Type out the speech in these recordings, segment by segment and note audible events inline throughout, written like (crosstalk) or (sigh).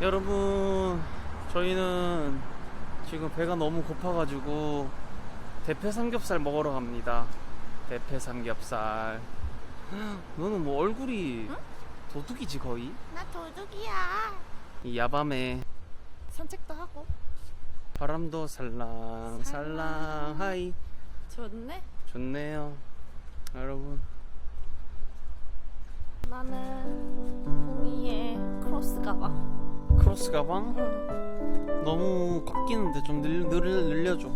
여러분 저희는 지금 배가 너무 고파가지고 대패 삼겹살 먹으러 갑니다. 대패 삼겹살. (gasps) 너는 뭐 얼굴이 도둑이지 거의? 나 도둑이야. 이 야밤에 산책도 하고. 바람도 살랑 살랑. 하이. 좋네. 좋네요. 여러분. 나는 봉이의 크로스 가방. 크로스 가방 응. 너무 꽉 끼는데 좀 늘, 늘, 늘려줘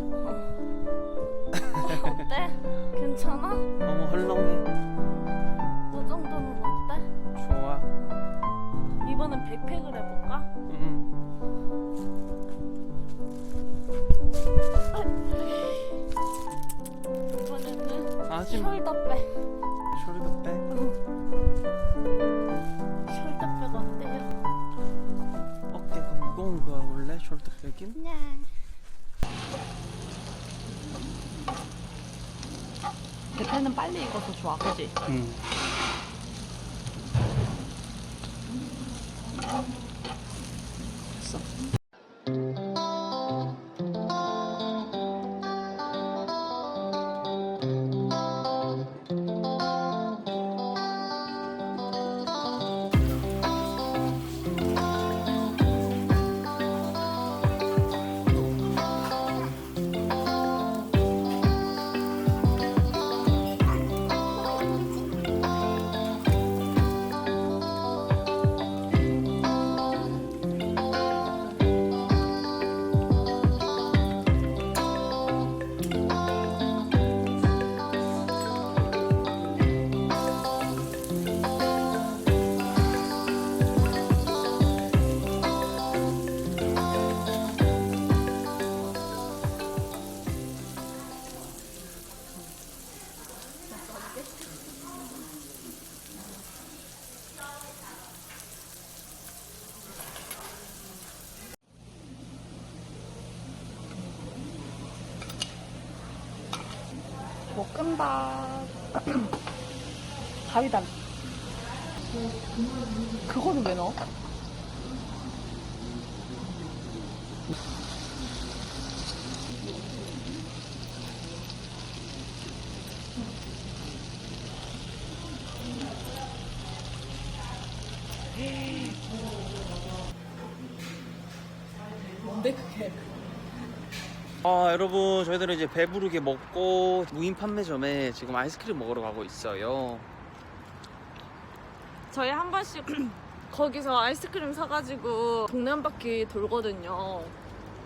어때? 괜찮아? 너무 헐렁해 이 정도는 어때? 좋아 이번엔 백팩을 해볼까? 음. 이번에는 하지 마 숄더백. 숄더 백숄 거야 원래 숄더 백인? 네. 대패는 빨리 익어서 좋아, 그지? 응 볶음밥. 가위단. 그거를 왜 넣어? 뭔데 그게? 아 여러분 저희들은 이제 배부르게 먹고 무인 판매점에 지금 아이스크림 먹으러 가고 있어요 저희 한 번씩 (clears throat) 거기서 아이스크림 사가지고 동네 한 바퀴 돌거든요.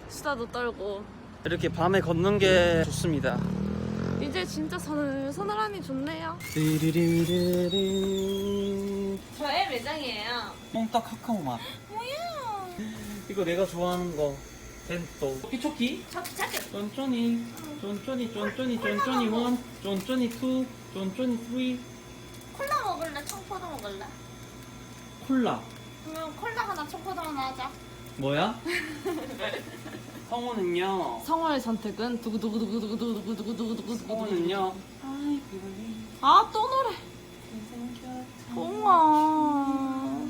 수다도 떨고. 이렇게 밤에 걷는 게 좋습니다 이제 진짜 서늘 서늘하니 좋네요. 저의 매장이에요. 뽕딱 카카오 맛 뭐야? 이거 내가 좋아하는 거 벤또 초키초키 저기 찾게. 쫀쫀이 쫀쫀이 쫀쫀이 쫀쫀이 원 쫀쫀이 투 쫀쫀이 쓰리 콜라 먹을래? 청포도 먹을래? 콜라 그러면 콜라 하나, 청포도 하나 하자. 뭐야? (laughs) 성우는요 성호의 선택은 두구두구두구두구두구두구두구두구. 성우는요 아, 또 노래. 봉아.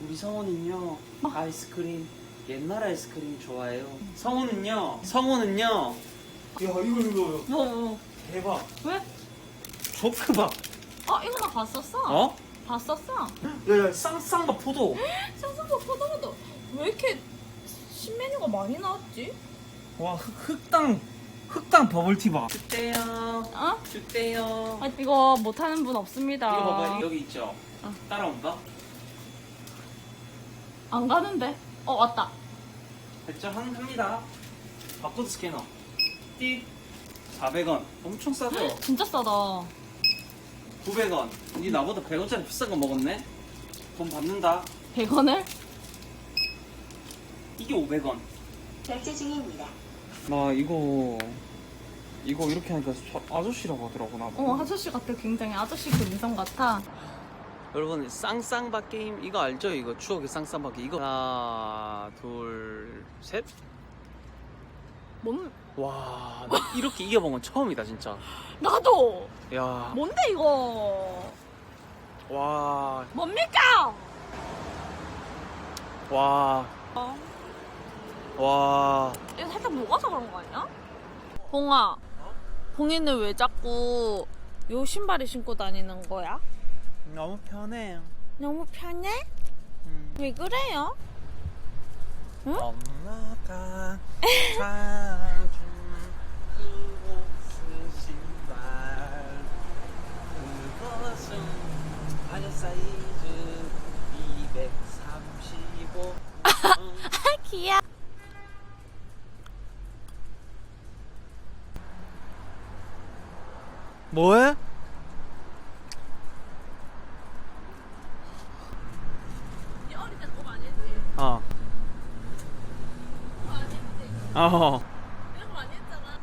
우리 성우는요 아이스크림 옛날 아이스크림 좋아해요 성우는요 성우는요 야 이거 이거 뭐, 뭐. 대박 왜? 조크밥 어, 이거 나 봤었어. 어? 봤었어. 야야 쌍쌍밥 포도 (gasps) 쌍쌍거 포도도 왜 이렇게 신메뉴가 많이 나왔지? 와 흑, 흑당 흑당 버블티바 주대요 어? 주대요 아, 이거 못하는 분 없습니다. 이거 봐봐 여기 있죠 어. 따라온다 안 가는데? 어, 왔다. 결정한 합니다 바코드 스캐너 띡 400원 엄청 싸죠 진짜 싸다. 900원 니 나보다 100원짜리 비싼 거 먹었네 돈 받는다 100원을? 이게 500원 결제 중입니다. 나 이거 이거 이렇게 하니까 저 아저씨라고 하더라고 나 어, 아저씨 같아. 굉장히 아저씨 그 인성 같아. 여러분 쌍쌍바 게임 이거 알죠? 이거 추억의 쌍쌍바 게임 이거 하나 둘셋 뭔, 와, 나 이렇게 이겨본 건 처음이다, 진짜. 나도! 야, 뭔데, 이거? 와, 뭡니까? 와. 어. 와. 이거 살짝 녹아서 그런 거 아니야? 봉아, 봉이는 왜 자꾸 요 신발을 신고 다니는 거야? 너무 편해요. 너무 편해? 음. 왜 그래요? 엄마가 사준 그 옷은 신발 그것은 바지 사이즈 235 (laughs) 아, 귀여워. 뭐해? 니 어릴 때 그거 많이 했지? 어. 그거 많이 어. 내가 많이 했잖아.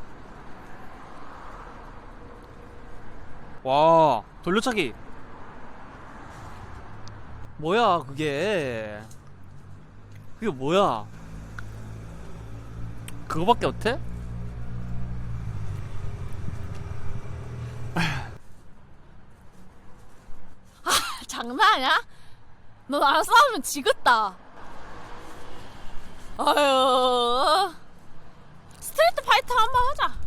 와, 돌려차기. 뭐야, 그게. 그게 뭐야? 그거밖에 못해? (laughs) 장난이야? 너 나랑 싸우면 지겠다. 아유. 스트리트 파이터 한번 하자.